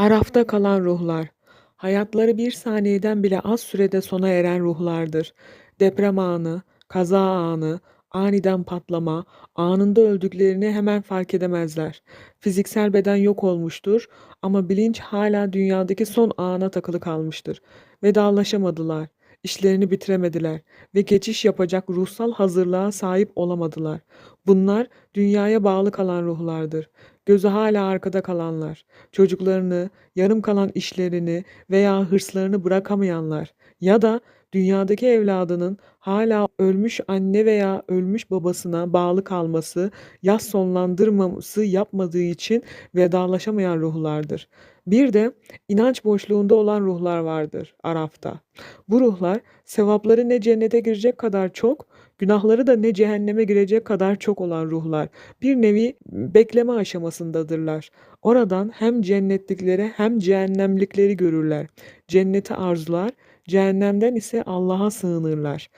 Arafta kalan ruhlar. Hayatları bir saniyeden bile az sürede sona eren ruhlardır. Deprem anı, kaza anı, aniden patlama, anında öldüklerini hemen fark edemezler. Fiziksel beden yok olmuştur ama bilinç hala dünyadaki son ana takılı kalmıştır. Vedalaşamadılar, işlerini bitiremediler ve geçiş yapacak ruhsal hazırlığa sahip olamadılar. Bunlar dünyaya bağlı kalan ruhlardır. Gözü hala arkada kalanlar, çocuklarını, yarım kalan işlerini veya hırslarını bırakamayanlar ya da dünyadaki evladının hala ölmüş anne veya ölmüş babasına bağlı kalması, yas sonlandırmaması yapmadığı için vedalaşamayan ruhlardır. Bir de inanç boşluğunda olan ruhlar vardır Araf'ta. Bu ruhlar sevapları ne cennete girecek kadar çok, günahları da ne cehenneme girecek kadar çok olan ruhlar. Bir nevi bekleme aşamasındadırlar. Oradan hem cennetlikleri hem cehennemlikleri görürler. Cenneti arzular, cehennemden ise Allah'a sığınırlar.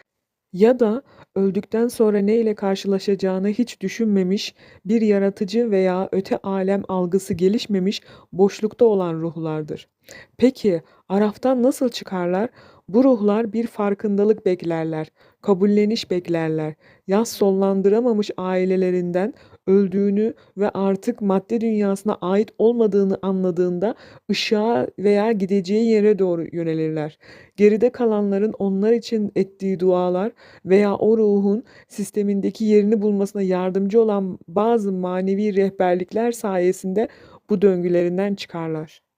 Ya da öldükten sonra ne ile karşılaşacağını hiç düşünmemiş, bir yaratıcı veya öte alem algısı gelişmemiş boşlukta olan ruhlardır. Peki Araf'tan nasıl çıkarlar? Bu ruhlar bir farkındalık beklerler, kabulleniş beklerler. Yas sonlandıramamış ailelerinden öldüğünü ve artık madde dünyasına ait olmadığını anladığında ışığa veya gideceği yere doğru yönelirler. Geride kalanların onlar için ettiği dualar veya o ruhun sistemindeki yerini bulmasına yardımcı olan bazı manevi rehberlikler sayesinde bu döngülerinden çıkarlar.